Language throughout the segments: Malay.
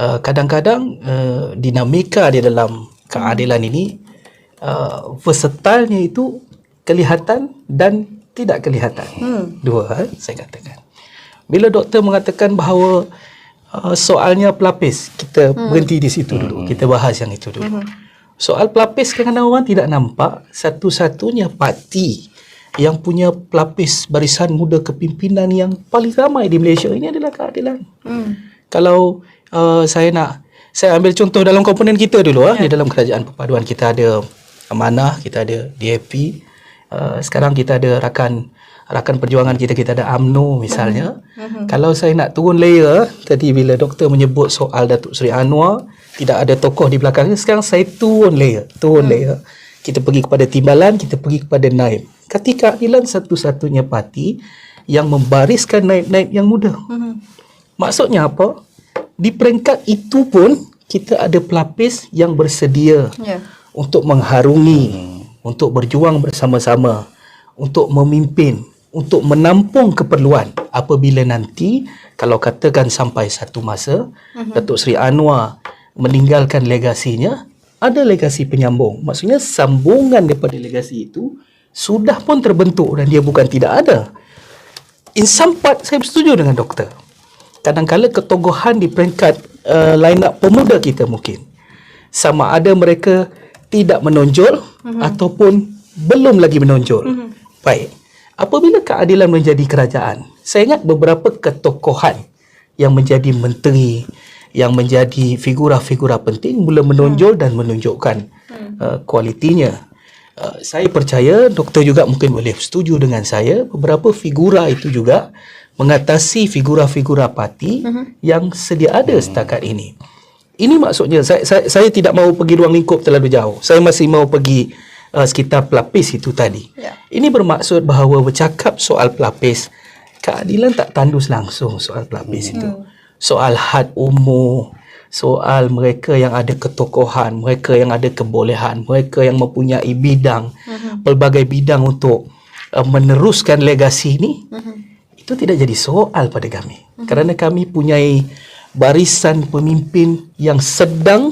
uh, kadang-kadang uh, dinamika di dalam keadilan ini uh, versatilnya itu kelihatan dan tidak kelihatan. Hmm. Dua eh, saya katakan. Bila doktor mengatakan bahawa uh, soalnya pelapis, kita hmm. berhenti di situ hmm. dulu. Kita bahas yang itu dulu. Hmm. Soal pelapis kadang-kadang orang tidak nampak satu-satunya parti yang punya pelapis barisan muda kepimpinan yang paling ramai di Malaysia ini adalah keadilan. Hmm. Kalau uh, saya nak saya ambil contoh dalam komponen kita dulu ah di dalam kerajaan perpaduan kita ada Amanah, kita ada DAP, uh, sekarang kita ada rakan rakan perjuangan kita kita ada AMNO misalnya. Uh-huh. Kalau saya nak turun layer tadi bila doktor menyebut soal Datuk Seri Anwar tidak ada tokoh di belakangnya sekarang saya turun layer, turun uh-huh. layer. Kita pergi kepada timbalan, kita pergi kepada naib. Ketika Keadilan satu-satunya parti yang membariskan naib-naib yang muda. Uh-huh. Maksudnya apa? Di peringkat itu pun kita ada pelapis yang bersedia. Yeah untuk mengharungi, hmm. untuk berjuang bersama-sama, untuk memimpin, untuk menampung keperluan apabila nanti kalau katakan sampai satu masa uh-huh. Datuk Seri Anwar meninggalkan legasinya, ada legasi penyambung. Maksudnya sambungan daripada legasi itu sudah pun terbentuk dan dia bukan tidak ada. In some part, saya bersetuju dengan doktor. Kadang-kadang ketogohan di peringkat uh, line up pemuda kita mungkin. Sama ada mereka tidak menonjol uh-huh. ataupun belum lagi menonjol. Uh-huh. Baik. Apabila keadilan menjadi kerajaan, saya ingat beberapa ketokohan yang menjadi menteri, yang menjadi figura-figura penting mula menonjol uh-huh. dan menunjukkan uh-huh. uh, kualitinya. Uh, saya percaya doktor juga mungkin boleh setuju dengan saya beberapa figura itu juga mengatasi figura-figura parti uh-huh. yang sedia ada setakat ini. Ini maksudnya saya, saya saya tidak mahu pergi ruang lingkup terlalu jauh. Saya masih mahu pergi uh, sekitar pelapis itu tadi. Ya. Ini bermaksud bahawa bercakap soal pelapis, keadilan tak tandus langsung soal pelapis hmm. itu. Soal had umur, soal mereka yang ada ketokohan, mereka yang ada kebolehan, mereka yang mempunyai bidang, hmm. pelbagai bidang untuk uh, meneruskan legasi ini. Hmm. Itu tidak jadi soal pada kami. Hmm. Kerana kami punyai barisan pemimpin yang sedang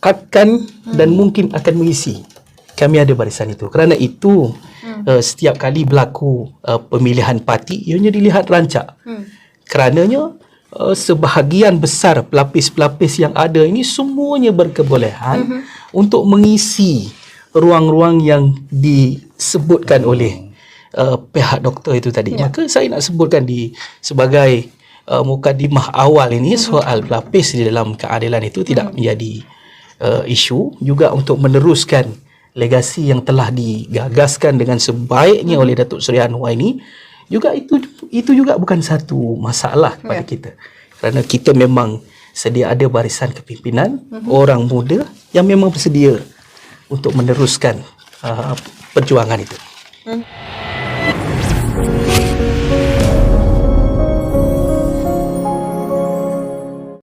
akan hmm. dan mungkin akan mengisi. Kami ada barisan itu. Kerana itu hmm. uh, setiap kali berlaku uh, pemilihan parti ianya dilihat rancak. Hmm. Kerananya uh, sebahagian besar pelapis-pelapis yang ada ini semuanya berkebolehan hmm. untuk mengisi ruang-ruang yang disebutkan oleh uh, pihak doktor itu tadi. Ya. Maka saya nak sebutkan di sebagai uh, mukadimah awal ini mhm. soal pelapis di dalam keadilan itu tidak mhm. menjadi uh, isu juga untuk meneruskan legasi yang telah digagaskan dengan sebaiknya mhm. oleh Datuk Seri Anwar ini juga itu itu juga bukan satu masalah kepada ya. kita kerana kita memang sedia ada barisan kepimpinan uh-huh. orang muda yang memang bersedia untuk meneruskan uh, perjuangan itu. Uh-huh.